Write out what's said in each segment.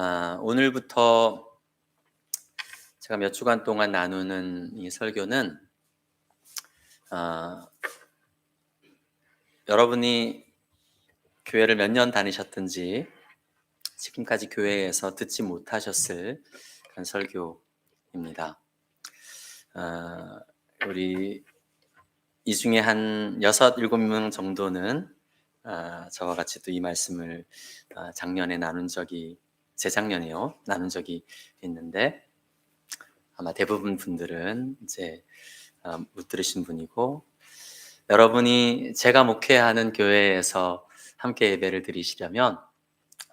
아, 오늘부터 제가 몇 주간 동안 나누는 이 설교는 아, 여러분이 교회를 몇 년 다니셨든지 지금까지 교회에서 듣지 못하셨을 그런 설교입니다. 아, 우리 이 중에 한 여섯 일곱 명 정도는 아, 저와 같이 또 이 말씀을 아, 작년에 나눈 적이 재작년에요 나눈 적이 있는데 아마 대부분 분들은 이제 아, 못 들으신 분이고 여러분이 제가 목회하는 교회에서 함께 예배를 드리시려면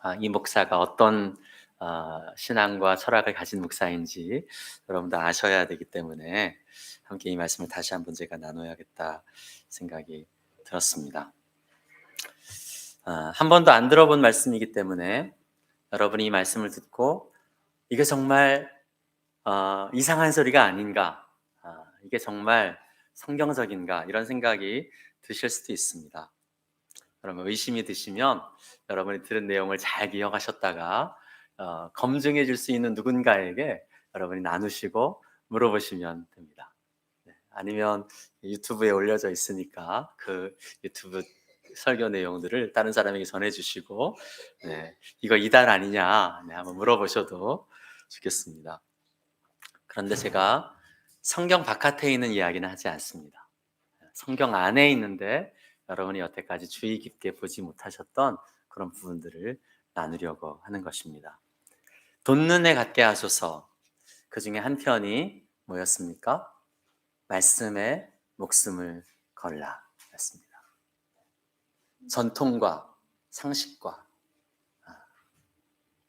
아, 이 목사가 어떤 아, 신앙과 철학을 가진 목사인지 여러분도 아셔야 되기 때문에 함께 이 말씀을 다시 한번 제가 나눠야겠다 생각이 들었습니다. 아, 한 번도 안 들어본 말씀이기 때문에 여러분이 이 말씀을 듣고 이게 정말 어, 이상한 소리가 아닌가, 아, 이게 정말 성경적인가 이런 생각이 드실 수도 있습니다. 여러분 의심이 드시면 여러분이 들은 내용을 잘 기억하셨다가 어, 검증해 줄 수 있는 누군가에게 여러분이 나누시고 물어보시면 됩니다. 네, 아니면 유튜브에 올려져 있으니까 그 유튜브 설교 내용들을 다른 사람에게 전해주시고 네, 이거 이단 아니냐 네, 한번 물어보셔도 좋겠습니다. 그런데 제가 성경 바깥에 있는 이야기는 하지 않습니다. 성경 안에 있는데 여러분이 여태까지 주의 깊게 보지 못하셨던 그런 부분들을 나누려고 하는 것입니다. 돈눈에 갖게 하소서 그 중에 한 편이 뭐였습니까? 말씀에 목숨을 걸라. 전통과 상식과 아,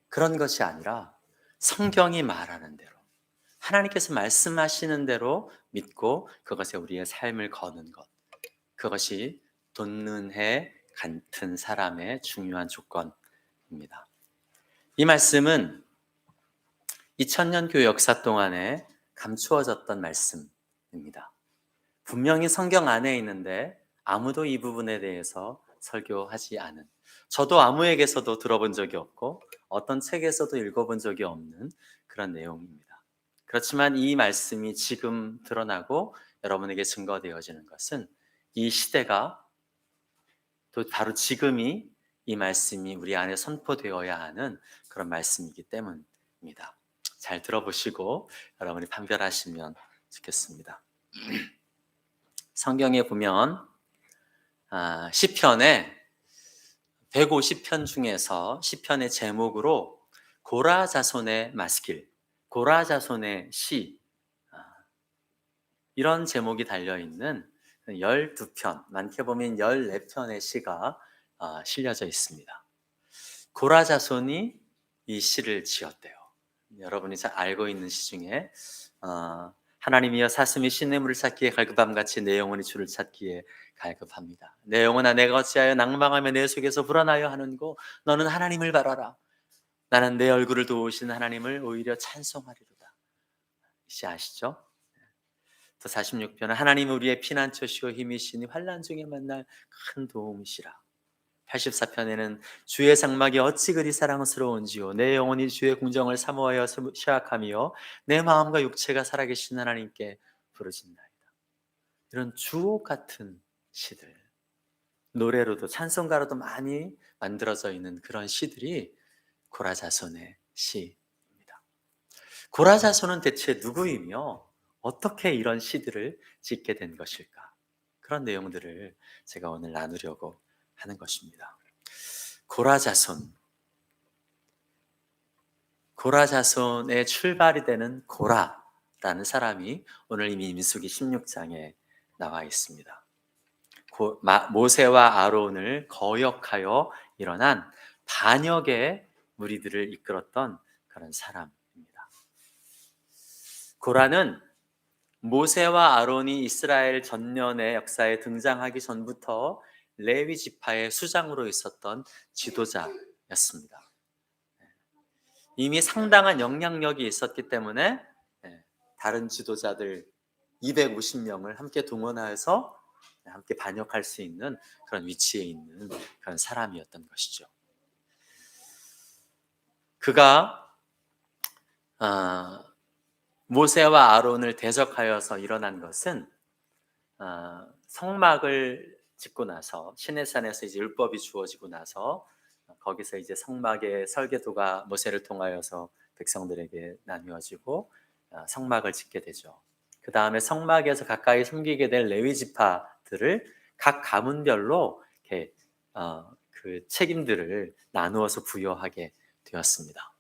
그런 것이 아니라 성경이 말하는 대로 하나님께서 말씀하시는 대로 믿고 그것에 우리의 삶을 거는 것 그것이 돈는해 같은 사람의 중요한 조건입니다. 이 말씀은 2000년 교회 역사 동안에 감추어졌던 말씀입니다. 분명히 성경 안에 있는데 아무도 이 부분에 대해서 설교하지 않은 저도 아무에게서도 들어본 적이 없고 어떤 책에서도 읽어본 적이 없는 그런 내용입니다. 그렇지만 이 말씀이 지금 드러나고 여러분에게 증거되어지는 것은 이 시대가 또 바로 지금이 이 말씀이 우리 안에 선포되어야 하는 그런 말씀이기 때문입니다. 잘 들어보시고 여러분이 판별하시면 좋겠습니다. 성경에 보면 아, 시편에 150편 중에서 시편의 제목으로 고라 자손의 마스길, 고라 자손의 시 아, 이런 제목이 달려 있는 12편, 많게 보면 14편의 시가 아, 실려져 있습니다. 고라 자손이 이 시를 지었대요. 여러분이 잘 알고 있는 시 중에 어, 하나님이여 사슴이 시냇물을 찾기에 갈급함 같이 내 영혼이 주를 찾기에 갈급합니다. 내 영혼아 내가 어찌하여 낭망하며 내 속에서 불안하여 하는고 너는 하나님을 바라라. 나는 내 얼굴을 도우신 하나님을 오히려 찬송하리로다. 이시 아시죠? 또 46편은 하나님 우리의 피난처시고 힘이시니 환난 중에 만날 큰 도움이시라. 84편에는 주의 장막이 어찌 그리 사랑스러운지요 내 영혼이 주의 궁정을 사모하여 시악하며 내 마음과 육체가 살아계신 하나님께 부르신나이다. 이런 주옥 같은 시들 노래로도 찬송가로도 많이 만들어져 있는 그런 시들이 고라자손의 시입니다. 고라자손은 대체 누구이며 어떻게 이런 시들을 짓게 된 것일까? 그런 내용들을 제가 오늘 나누려고 하는 것입니다. 고라자손. 고라자손의 출발이 되는 고라라는 사람이 오늘 이미 민수기 16장에 나와 있습니다. 모세와 아론을 거역하여 일어난 반역의 무리들을 이끌었던 그런 사람입니다. 고라는 모세와 아론이 이스라엘 전년의 역사에 등장하기 전부터 레위 지파의 수장으로 있었던 지도자였습니다. 이미 상당한 영향력이 있었기 때문에 예, 다른 지도자들 250명을 함께 동원해서 함께 반역할 수 있는 그런 위치에 있는 그런 사람이었던 것이죠. 그가 아, 모세와 아론을 대적하여서 일어난 것은 아, 성막을 짓고 나서 시내산에서 이제 율법이 주어지고 나서 거기서 이제 성막의 설계도가 모세를 통하여서 백성들에게 나누어지고 아, 성막을 짓게 되죠. 그 다음에 성막에서 가까이 숨기게 될 레위 지파 들을 각 가문별로 이렇게 어, 그 책임들을 나누어서 부여하게 되었습니다.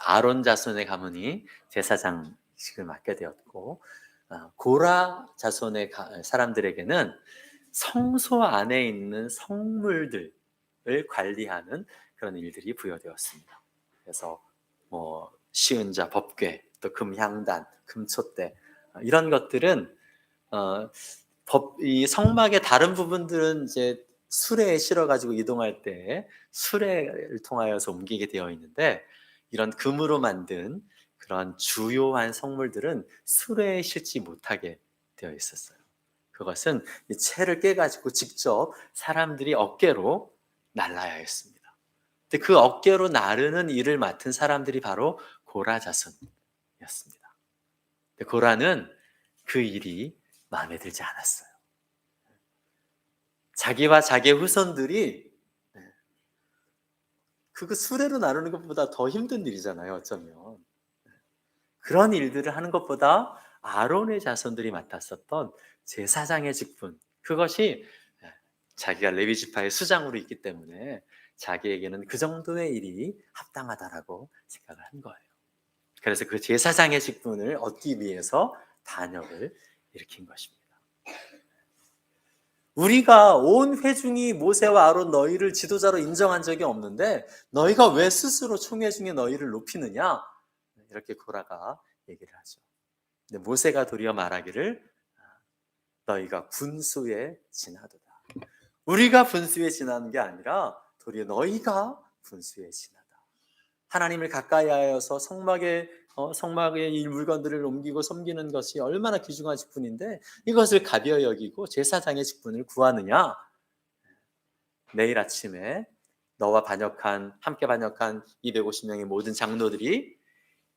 아론 자손의 가문이 제사장식을 맡게 되었고 어, 고라 자손의 가- 사람들에게는 성소 안에 있는 성물들을 관리하는 그런 일들이 부여되었습니다. 그래서 뭐 시은자, 법궤, 또 금향단, 금촛대 어, 이런 것들은 어, 법, 이 성막의 다른 부분들은 이제 수레에 실어 가지고 이동할 때 수레를 통하여서 옮기게 되어 있는데 이런 금으로 만든 그런 주요한 성물들은 수레에 실지 못하게 되어 있었어요. 그것은 이 채를 깨가지고 직접 사람들이 어깨로 날라야 했습니다. 근데 그 어깨로 나르는 일을 맡은 사람들이 바로 고라 자손이었습니다. 고라는 그 일이 마음에 들지 않았어요. 자기와 자기의 후손들이 네, 그거 수레로 나누는 것보다 더 힘든 일이잖아요, 어쩌면. 그런 일들을 하는 것보다 아론의 자손들이 맡았었던 제사장의 직분, 그것이 자기가 레위 지파의 수장으로 있기 때문에 자기에게는 그 정도의 일이 합당하다라고 생각을 한 거예요. 그래서 그 제사장의 직분을 얻기 위해서 단역을 일으킨 것입니다. 우리가 온 회중이 모세와 아론 너희를 지도자로 인정한 적이 없는데 너희가 왜 스스로 총회 중에 너희를 높이느냐? 이렇게 고라가 얘기를 하죠. 근데 모세가 도리어 말하기를 너희가 분수에 지나도다. 우리가 분수에 지나는 게 아니라 도리어 너희가 분수에 지나다. 하나님을 가까이 하여서 성막에 어, 성막에 이 물건들을 옮기고 섬기는 것이 얼마나 귀중한 직분인데 이것을 가벼이 여기고 제사장의 직분을 구하느냐? 내일 아침에 너와 반역한 함께 반역한 250명의 모든 장로들이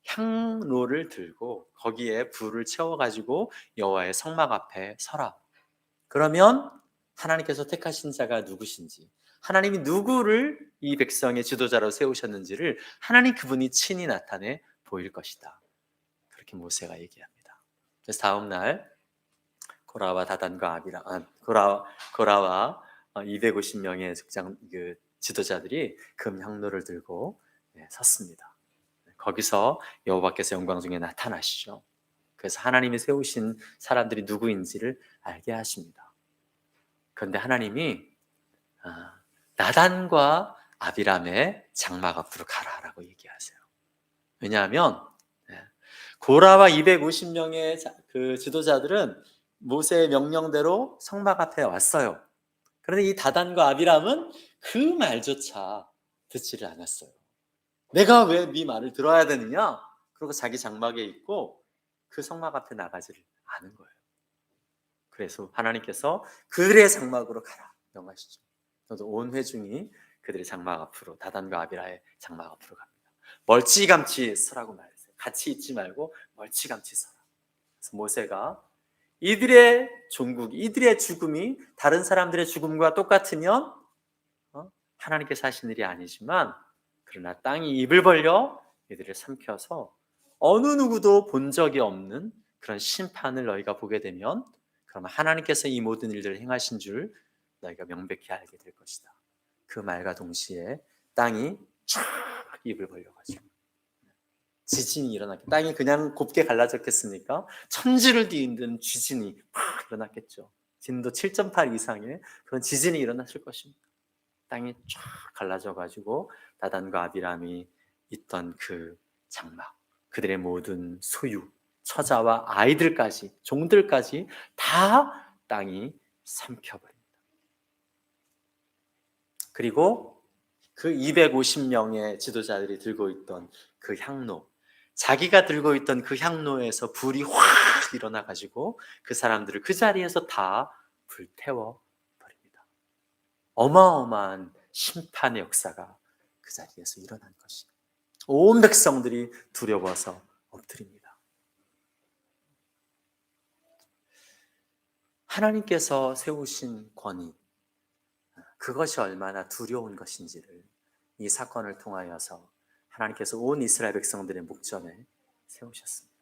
향로를 들고 거기에 불을 채워 가지고 여호와의 성막 앞에 서라. 그러면 하나님께서 택하신 자가 누구신지, 하나님이 누구를 이 백성의 지도자로 세우셨는지를 하나님 그분이 친히 나타내 보일 것이다. 그렇게 모세가 얘기합니다. 그래서 다음 날 고라와 다단과 아비라, 아, 고라 고라와 250명의 직장 그 지도자들이 금 향로를 들고 네, 섰습니다. 거기서 여호와께서 영광 중에 나타나시죠. 그래서 하나님이 세우신 사람들이 누구인지를 알게 하십니다. 그런데 하나님이 아, 나단과 아비람의 장막 앞으로 가라라고 얘기하세요. 왜냐하면 네, 고라와 250명의 그 지도자들은 모세의 명령대로 성막 앞에 왔어요. 그런데 이 다단과 아비람은 그 말조차 듣지를 않았어요. 내가 왜 네 말을 들어야 되느냐? 그리고 자기 장막에 있고 그 성막 앞에 나가지를 않은 거예요. 그래서 하나님께서 그들의 장막으로 가라 명하시죠. 온 회중이 그들의 장막 앞으로 다단과 아비라의 장막 앞으로 갑니다. 멀찌감치 서라고 말했어요. 같이 있지 말고 멀찌감치 서라. 그래서 모세가 이들의 종국, 이들의 죽음이 다른 사람들의 죽음과 똑같으면 어? 하나님께서 하신 일이 아니지만 그러나 땅이 입을 벌려 이들을 삼켜서 어느 누구도 본 적이 없는 그런 심판을 너희가 보게 되면 그러면 하나님께서 이 모든 일들을 행하신 줄 너희가 명백히 알게 될 것이다. 그 말과 동시에 땅이 쫙 입을 벌려가지고 지진이 일어났겠 땅이 그냥 곱게 갈라졌겠습니까? 천지를 뒤흔든 지진이 팍 일어났겠죠. 진도 7.8 이상의 그런 지진이 일어났을 것입니다. 땅이 쫙 갈라져 가지고 다단과 아비람이 있던 그 장막, 그들의 모든 소유, 처자와 아이들까지, 종들까지 다 땅이 삼켜버립니다. 그리고 그 250명의 지도자들이 들고 있던 그 향로, 자기가 들고 있던 그 향로에서 불이 확 일어나 가지고 그 사람들을 그 자리에서 다 불태워 버립니다. 어마어마한 심판의 역사가 그 자리에서 일어난 것이. 온 백성들이 두려워서 엎드립니다. 하나님께서 세우신 권위, 그것이 얼마나 두려운 것인지를 이 사건을 통하여서 하나님께서 온 이스라엘 백성들의 목전에 세우셨습니다.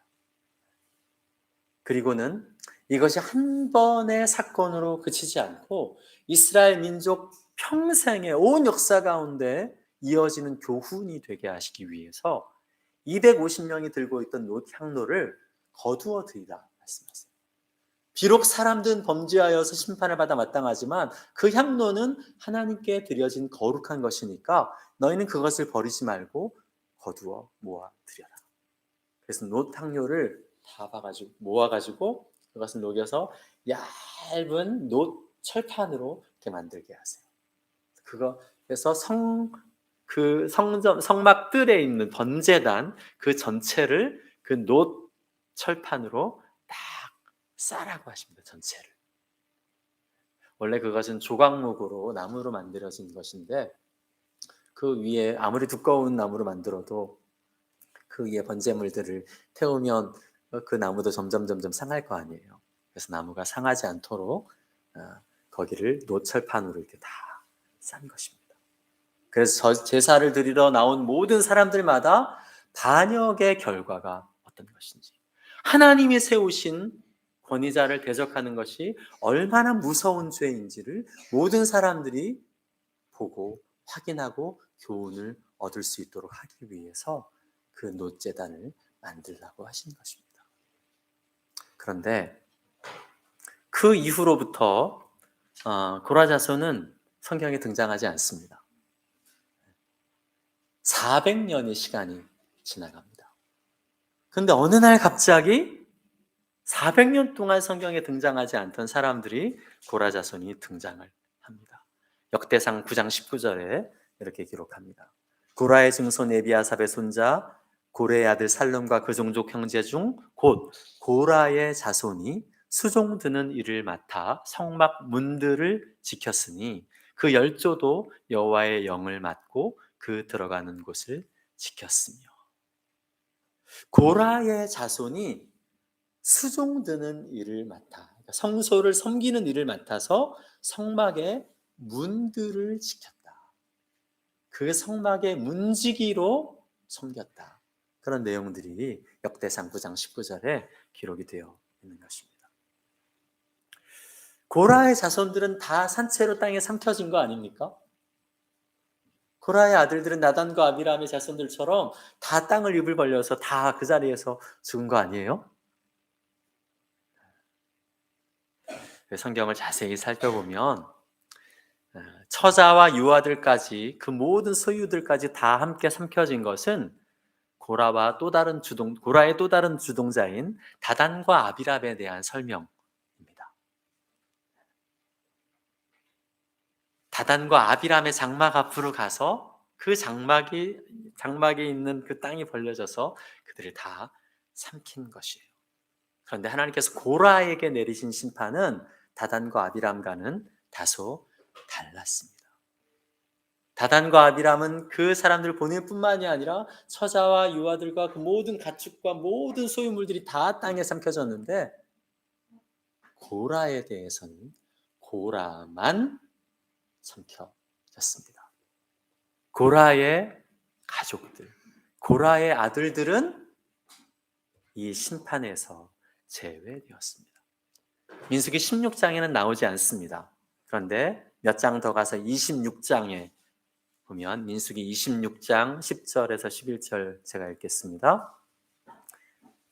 그리고는 이것이 한 번의 사건으로 그치지 않고 이스라엘 민족 평생의 온 역사 가운데 이어지는 교훈이 되게 하시기 위해서 250명이 들고 있던 놋 향로를 거두어 드리라 말씀하세요. 비록 사람들은 범죄하여서 심판을 받아 마땅하지만 그 향로는 하나님께 드려진 거룩한 것이니까 너희는 그것을 버리지 말고 거두어 모아 드려라. 그래서 놋 향료를 다 봐가지고 모아가지고 그것을 녹여서 얇은 놋 철판으로 이렇게 만들게 하세요. 그거 그래서 성 그 성전 성막 뜰에 있는 번제단 그 전체를 그 놋 철판으로 딱 싸라고 하십니다. 전체를. 원래 그것은 조각목으로 나무로 만들어진 것인데 그 위에 아무리 두꺼운 나무로 만들어도 그 위에 번제물들을 태우면 그 나무도 점점 점점 상할 거 아니에요. 그래서 나무가 상하지 않도록 어, 거기를 노철판으로 이렇게 다 싼 것입니다. 그래서 제사를 드리러 나온 모든 사람들마다 반역의 결과가 어떤 것인지 하나님이 세우신 권위자를 대적하는 것이 얼마나 무서운 죄인지를 모든 사람들이 보고 확인하고 교훈을 얻을 수 있도록 하기 위해서 그 노제단을 만들라고 하신 것입니다. 그런데 그 이후로부터 어, 고라자손은 성경에 등장하지 않습니다. 400년의 시간이 지나갑니다. 근데 어느 날 갑자기 400년 동안 성경에 등장하지 않던 사람들이 고라자손이 등장을 합니다. 역대상 9장 19절에 이렇게 기록합니다. 고라의 증손 에비아삽의 손자 고레의 아들 살룸과 그 종족 형제 중 곧 고라의 자손이 수종 드는 일을 맡아 성막 문들을 지켰으니 그 열조도 여호와의 영을 맡고 그 들어가는 곳을 지켰으며 고라의 자손이 수종 드는 일을 맡아 그러니까 성소를 섬기는 일을 맡아서 성막의 문들을 지켰다. 그 성막의 문지기로 섬겼다. 그런 내용들이 역대상 9장 19절에 기록이 되어 있는 것입니다. 고라의 자손들은 다 산채로 땅에 삼켜진 거 아닙니까? 고라의 아들들은 나단과 아비람의 자손들처럼 다 땅을 입을 벌려서 다 그 자리에서 죽은 거 아니에요? 성경을 자세히 살펴보면 어, 처자와 유아들까지 그 모든 소유들까지 다 함께 삼켜진 것은 고라와 또 다른 주동 고라의 또 다른 주동자인 다단과 아비랍에 대한 설명입니다. 다단과 아비람의 장막 앞으로 가서 그 장막이 장막에 있는 그 땅이 벌려져서 그들을 다 삼킨 것이에요. 그런데 하나님께서 고라에게 내리신 심판은 다단과 아비람과는 다소 달랐습니다. 다단과 아비람은 그 사람들 보낼 뿐만이 아니라 처자와 유아들과 그 모든 가축과 모든 소유물들이 다 땅에 삼켜졌는데 고라에 대해서는 고라만 삼켜졌습니다. 고라의 가족들, 고라의 아들들은 이 심판에서 제외되었습니다. 민수기 16장에는 나오지 않습니다. 그런데 몇 장 더 가서 26장에 보면 민수기 26장 10절에서 11절 제가 읽겠습니다.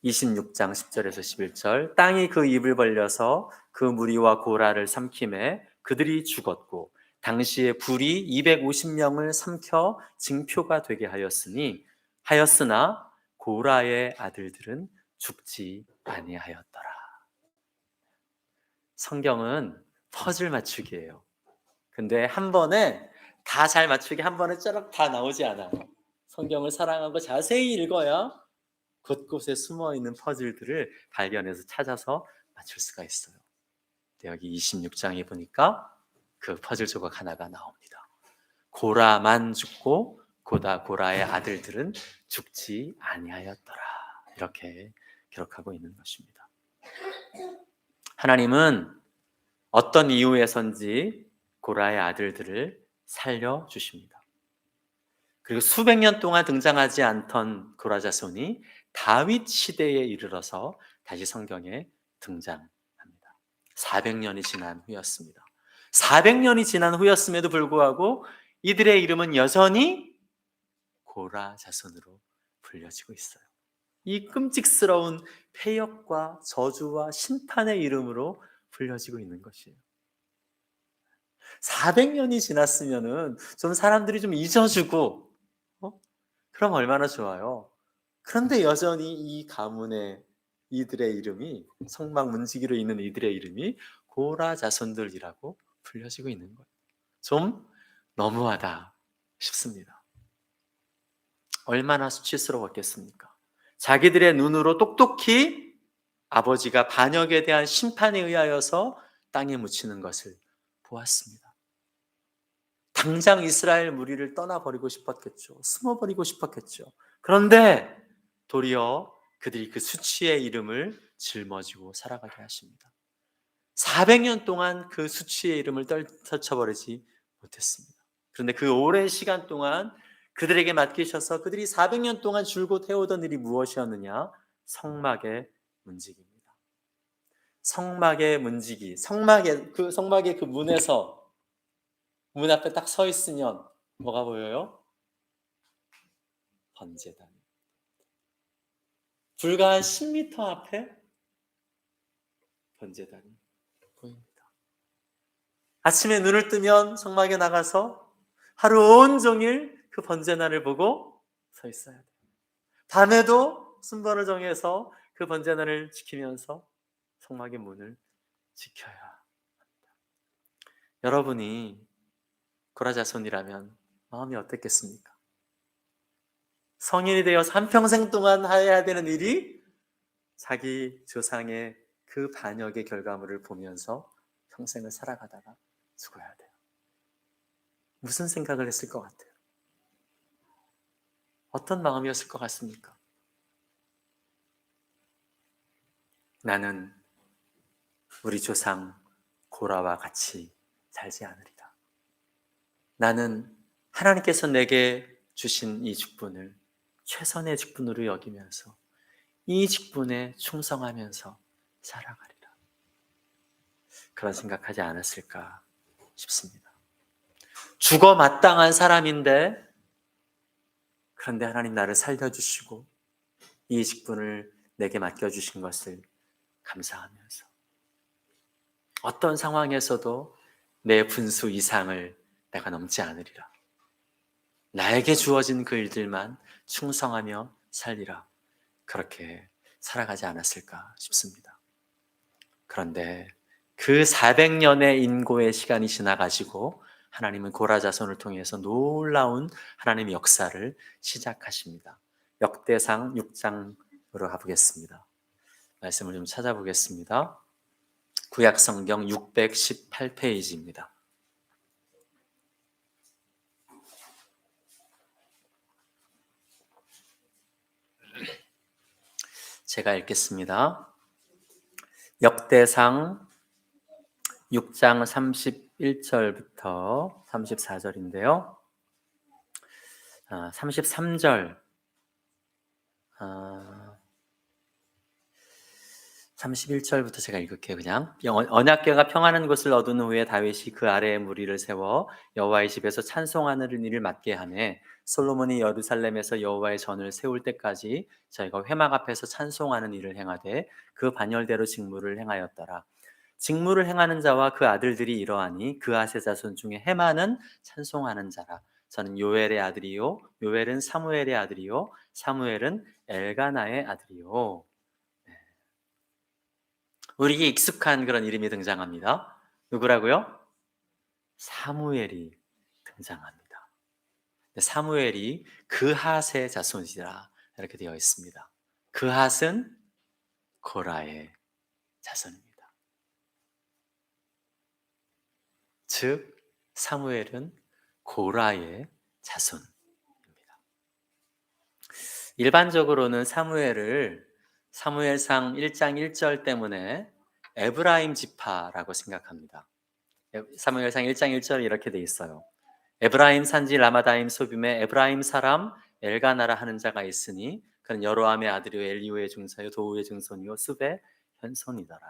26장 10절에서 11절 땅이 그 입을 벌려서 그 무리와 고라를 삼킴에 그들이 죽었고 당시에 불이 250명을 삼켜 징표가 되게 하였으니 하였으나 고라의 아들들은 죽지 아니하였더라. 성경은 퍼즐 맞추기예요. 근데 한 번에 다 잘 맞추기 한 번에 쩌락 다 나오지 않아요. 성경을 사랑하고 자세히 읽어야 곳곳에 숨어 있는 퍼즐들을 발견해서 찾아서 맞출 수가 있어요. 여기 26장에 보니까 그 퍼즐 조각 하나가 나옵니다. 고라만 죽고 고다 고라의 아들들은 죽지 아니하였더라. 이렇게 기록하고 있는 것입니다. 하나님은 어떤 이유에선지 고라의 아들들을 살려 주십니다. 그리고 수백 년 동안 등장하지 않던 고라 자손이 다윗 시대에 이르러서 다시 성경에 등장합니다. 400년이 지난 후였습니다. 400년이 지난 후였음에도 불구하고 이들의 이름은 여전히 고라 자손으로 불려지고 있어요. 이 끔찍스러운 폐역과 저주와 심판의 이름으로 불려지고 있는 것이에요. 400년이 지났으면은 좀 사람들이 좀 잊어주고, 어? 그럼 얼마나 좋아요. 그런데 여전히 이 가문의 이들의 이름이 성막 문지기로 있는 이들의 이름이 고라 자손들이라고 불려지고 있는 거예요. 좀 너무하다 싶습니다. 얼마나 수치스러웠겠습니까? 자기들의 눈으로 똑똑히 아버지가 반역에 대한 심판에 의하여서 땅에 묻히는 것을 보았습니다. 당장 이스라엘 무리를 떠나버리고 싶었겠죠. 숨어버리고 싶었겠죠. 그런데 도리어 그들이 그 수치의 이름을 짊어지고 살아가게 하십니다. 400년 동안 그 수치의 이름을 떨쳐버리지 못했습니다. 그런데 그 오랜 시간 동안 그들에게 맡기셔서 그들이 400년 동안 줄곧 해오던 일이 무엇이었느냐? 성막의 문지기입니다. 성막의 문지기, 성막의 그 성막의 그 문에서 문 앞에 딱 서 있으면 뭐가 보여요? 번제단. 불과 한 10m 앞에 번제단이 보입니다. 아침에 눈을 뜨면 성막에 나가서 하루 온종일 그 번제단을 보고 서 있어야 돼요. 밤에도 순번을 정해서 그 번제단을 지키면서 성막의 문을 지켜야 합니다. 여러분이 고라자손이라면 마음이 어땠겠습니까? 성인이 되어서 한평생 동안 해야 되는 일이 자기 조상의 그 반역의 결과물을 보면서 평생을 살아가다가 죽어야 돼요. 무슨 생각을 했을 것 같아요? 어떤 마음이었을 것 같습니까? 나는 우리 조상 고라와 같이 살지 않으리라. 나는 하나님께서 내게 주신 이 직분을 최선의 직분으로 여기면서 이 직분에 충성하면서 살아가리라. 그런 생각하지 않았을까 싶습니다. 죽어 마땅한 사람인데 그런데 하나님 나를 살려주시고 이 직분을 내게 맡겨주신 것을 감사하면서 어떤 상황에서도 내 분수 이상을 내가 넘지 않으리라. 나에게 주어진 그 일들만 충성하며 살리라. 그렇게 살아가지 않았을까 싶습니다. 그런데 그 400년의 인고의 시간이 지나가지고 하나님은 고라 자손을 통해서 놀라운 하나님의 역사를 시작하십니다. 역대상 6장으로 가보겠습니다. 말씀을 좀 찾아보겠습니다. 구약 성경 618페이지입니다. 제가 읽겠습니다. 역대상 6장 31절부터 34절인데요. 아, 33절, 아, 31절부터 제가 읽을게요. 그냥 언약궤가 평안한 곳을 얻은 후에 다윗이 그 아래에 무리를 세워 여호와의 집에서 찬송하는 일을 맡게 하매 솔로몬이 예루살렘에서 여호와의 전을 세울 때까지 저희가 회막 앞에서 찬송하는 일을 행하되 그 반열대로 직무를 행하였더라. 직무를 행하는 자와 그 아들들이 이러하니 그 아세 자손 중에 해마는 찬송하는 자라. 저는 요엘의 아들이요, 요엘은 사무엘의 아들이요, 사무엘은 엘가나의 아들이요. 네. 우리에게 익숙한 그런 이름이 등장합니다. 누구라고요? 사무엘이 등장합니다. 사무엘이 그핫의 자손이라 이렇게 되어 있습니다. 그핫은 고라의 자손입니다. 즉 사무엘은 고라의 자손입니다. 일반적으로는 사무엘을 사무엘상 1장 1절 때문에 에브라임 지파라고 생각합니다. 사무엘상 1장 1절에 이렇게 돼 있어요. 에브라임 산지 라마다임 소빔에 에브라임 사람 엘가나라 하는 자가 있으니 그는 여로함의 아들이요 엘리오의 중사요 도우의 증손이요 숲의 현손이더라.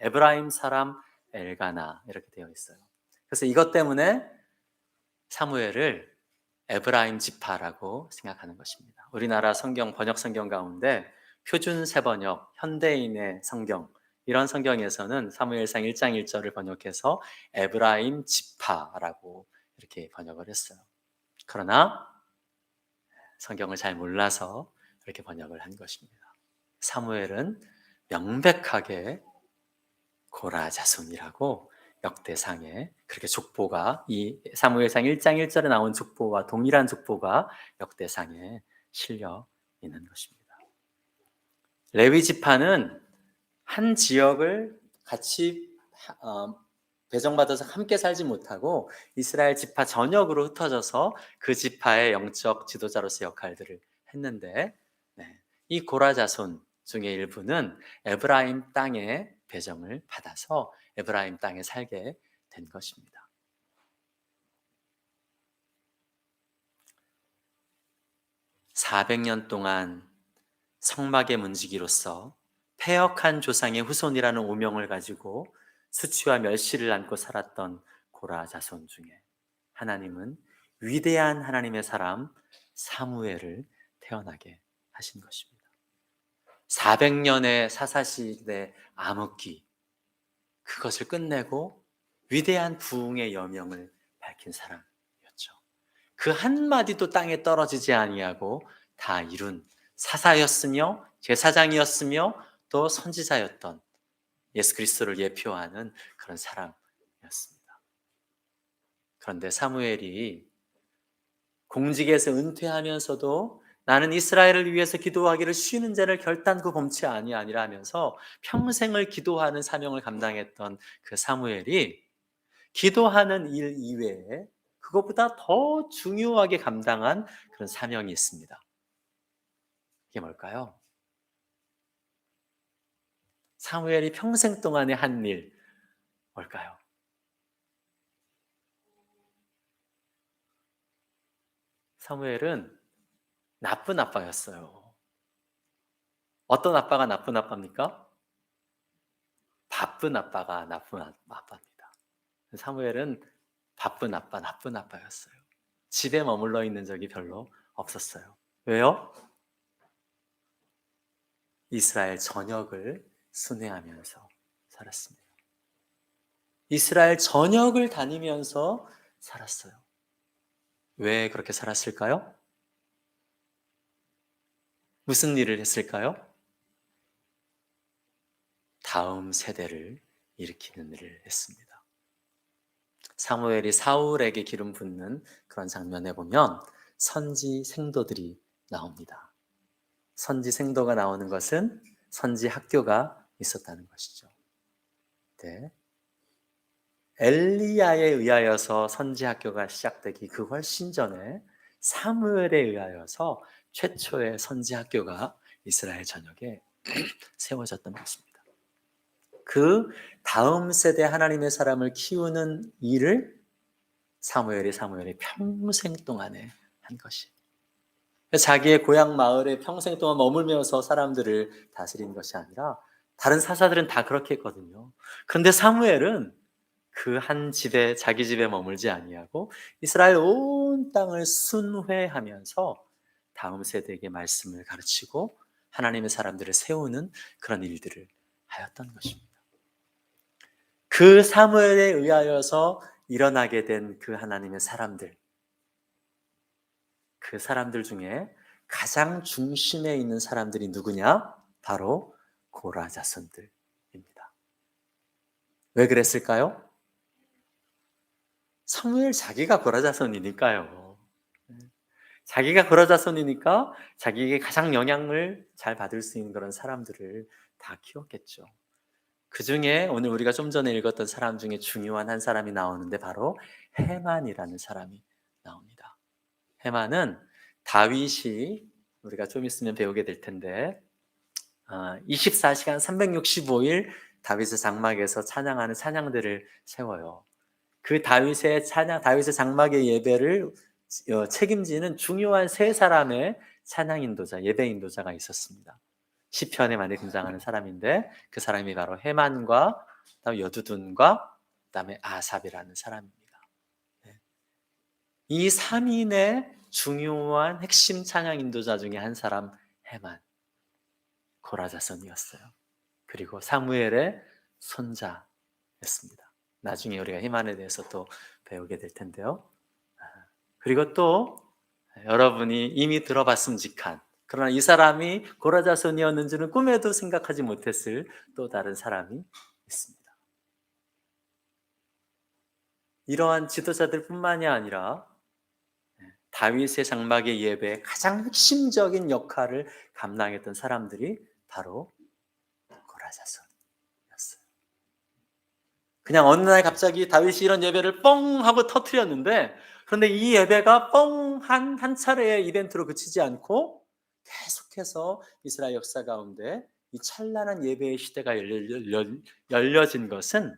에브라임 사람 엘가나 이렇게 되어 있어요. 그래서 이것 때문에 사무엘을 에브라임 지파라고 생각하는 것입니다. 우리나라 성경 번역 성경 가운데 표준 세번역 현대인의 성경 이런 성경에서는 사무엘상 1장 1절을 번역해서 에브라임 지파라고 이렇게 번역을 했어요. 그러나 성경을 잘 몰라서 이렇게 번역을 한 것입니다. 사무엘은 명백하게 고라 자손이라고 역대상에 그렇게 족보가 이 사무엘상 1장 1절에 나온 족보와 동일한 족보가 역대상에 실려 있는 것입니다. 레위 지파는 한 지역을 같이 어, 배정받아서 함께 살지 못하고 이스라엘 지파 전역으로 흩어져서 그 지파의 영적 지도자로서 역할들을 했는데 네, 이 고라 자손 중에 일부는 에브라임 땅에 배정을 받아서 에브라임 땅에 살게 된 것입니다. (400년) 동안 성막의 문지기로서 폐역한 조상의 후손이라는 오명을 가지고 수치와 멸시를 안고 살았던 고라 자손 중에 하나님은 위대한 하나님의 사람 사무엘을 태어나게 하신 것입니다. 400년의 사사시대 암흑기 그것을 끝내고 위대한 부흥의 여명을 밝힌 사람이었죠. 그 한마디도 땅에 떨어지지 아니하고 다 이룬 사사였으며 제사장이었으며 또 선지자였던 예수 그리스도를 예표하는 그런 사람이었습니다. 그런데 사무엘이 공직에서 은퇴하면서도 나는 이스라엘을 위해서 기도하기를 쉬는 자를 결단코 범치 아니 아니라 하면서 평생을 기도하는 사명을 감당했던 그 사무엘이 기도하는 일 이외에 그것보다 더 중요하게 감당한 그런 사명이 있습니다. 이게 뭘까요? 사무엘이 평생 동안에 한 일 뭘까요? 사무엘은 나쁜 아빠였어요. 어떤 아빠가 나쁜 아빠입니까? 바쁜 아빠가 나쁜 아빠입니다. 사무엘은 바쁜 아빠, 나쁜 아빠였어요. 집에 머물러 있는 적이 별로 없었어요. 왜요? 이스라엘 전역을 순회하면서 살았습니다. 이스라엘 전역을 다니면서 살았어요. 왜 그렇게 살았을까요? 무슨 일을 했을까요? 다음 세대를 일으키는 일을 했습니다. 사무엘이 사울에게 기름 붓는 그런 장면에 보면 선지 생도들이 나옵니다. 선지 생도가 나오는 것은 선지 학교가 있었다는 것이죠. 네. 엘리야에 의하여서 선지 학교가 시작되기 그 훨씬 전에 사무엘에 의하여서 최초의 선지 학교가 이스라엘 전역에 세워졌던 것입니다. 그 다음 세대 하나님의 사람을 키우는 일을 사무엘이 사무엘이 평생 동안에 한 것이. 자기의 고향 마을에 평생 동안 머물면서 사람들을 다스리는 것이 아니라 다른 사사들은 다 그렇게 했거든요. 그런데 사무엘은 그 한 집에 자기 집에 머물지 아니하고 이스라엘 온 땅을 순회하면서 다음 세대에게 말씀을 가르치고 하나님의 사람들을 세우는 그런 일들을 하였던 것입니다. 그 사무엘에 의하여서 일어나게 된 그 하나님의 사람들, 그 사람들 중에 가장 중심에 있는 사람들이 누구냐? 바로 고라 자손들입니다. 왜 그랬을까요? 사무엘 자기가 고라 자손이니까요. 자기가 그러자손이니까 자기에게 가장 영향을 잘 받을 수 있는 그런 사람들을 다 키웠겠죠. 그 중에 오늘 우리가 좀 전에 읽었던 사람 중에 중요한 한 사람이 나오는데 바로 해만이라는 사람이 나옵니다. 해만은 다윗이 우리가 좀 있으면 배우게 될 텐데 아, 24시간 365일 다윗의 장막에서 찬양하는 찬양들을 세워요. 그 다윗의 찬양, 다윗의 장막의 예배를 어, 책임지는 중요한 세 사람의 찬양 인도자, 예배 인도자가 있었습니다. 시편에 많이 등장하는 사람인데 그 사람이 바로 헤만과 그다음 여두둔과 그다음에 아삽이라는 사람입니다. 네. 이 3인의 중요한 핵심 찬양 인도자 중에 한 사람 헤만 고라자손이었어요. 그리고 사무엘의 손자였습니다. 나중에 우리가 헤만에 대해서 또 배우게 될 텐데요. 아, 그리고 또 여러분이 이미 들어봤음직한 그러나 이 사람이 고라자손이었는지는 꿈에도 생각하지 못했을 또 다른 사람이 있습니다. 이러한 지도자들뿐만이 아니라 다윗의 장막의 예배의 가장 핵심적인 역할을 감당했던 사람들이 바로 고라자손이었어요. 그냥 어느 날 갑자기 다윗이 이런 예배를 뻥 하고 터트렸는데 그런데 이 예배가 뻥한 한 차례의 이벤트로 그치지 않고 계속해서 이스라엘 역사 가운데 이 찬란한 예배의 시대가 열려, 열려진 것은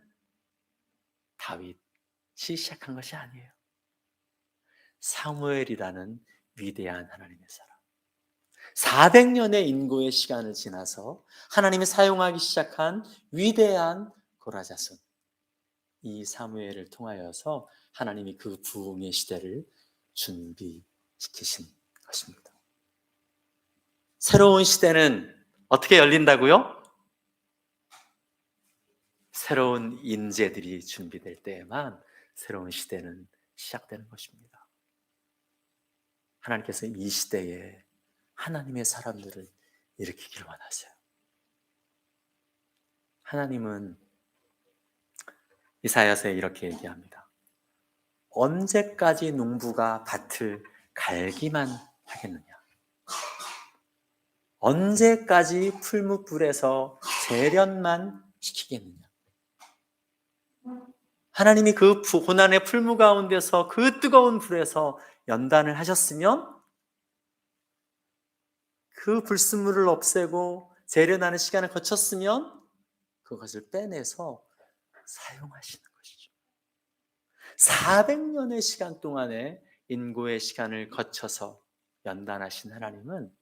다윗이 시작한 것이 아니에요. 사무엘이라는 위대한 하나님의 사람. 400년의 인고의 시간을 지나서 하나님이 사용하기 시작한 위대한 고라자손. 이 사무엘을 통하여서 하나님이 그 부흥의 시대를 준비시키신 것입니다. 새로운 시대는 어떻게 열린다고요? 새로운 인재들이 준비될 때에만 새로운 시대는 시작되는 것입니다. 하나님께서 이 시대에 하나님의 사람들을 일으키기를 원하세요. 하나님은 이사야서에 이렇게 얘기합니다. 언제까지 농부가 밭을 갈기만 하겠느냐? 언제까지 풀무불에서 재련만 시키겠느냐? 하나님이 그 고난의 풀무 가운데서 그 뜨거운 불에서 연단을 하셨으면 그 불순물을 없애고 재련하는 시간을 거쳤으면 그것을 빼내서 사용하시는 것이죠. 400년의 시간 동안의 인고의 시간을 거쳐서 연단하신 하나님은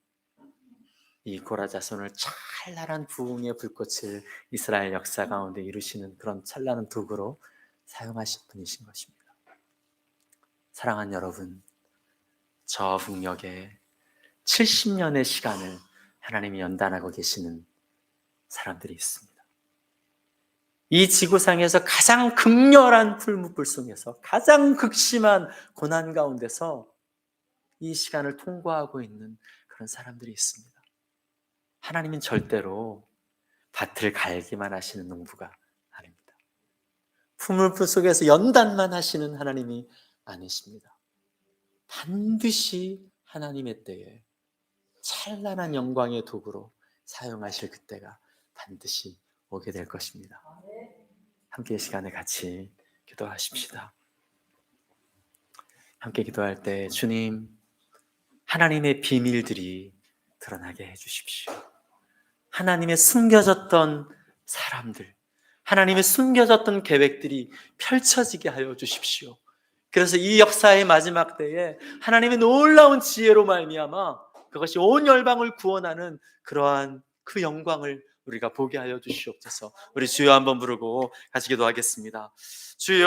이 고라 자손을 찬란한 부흥의 불꽃을 이스라엘 역사 가운데 이루시는 그런 찬란한 도구로 사용하신 분이신 것입니다. 사랑하는 여러분, 저 북녘에 70년의 시간을 하나님이 연단하고 계시는 사람들이 있습니다. 이 지구상에서 가장 극렬한 풀무불 속에서 가장 극심한 고난 가운데서 이 시간을 통과하고 있는 그런 사람들이 있습니다. 하나님은 절대로 밭을 갈기만 하시는 농부가 아닙니다. 풀무불 속에서 연단만 하시는 하나님이 아니십니다. 반드시 하나님의 때에 찬란한 영광의 도구로 사용하실 그때가 반드시 오게 될 것입니다. 함께 이 시간에 같이 기도하십시다. 함께 기도할 때 주님 하나님의 비밀들이 드러나게 해 주십시오. 하나님의 숨겨졌던 사람들, 하나님의 숨겨졌던 계획들이 펼쳐지게 하여 주십시오. 그래서 이 역사의 마지막 때에 하나님의 놀라운 지혜로 말미암아 그것이 온 열방을 구원하는 그러한 그 영광을 우리가 보게 하여 주시옵소서. 우리 주여 한번 부르고 같이 기도 하겠습니다. 주여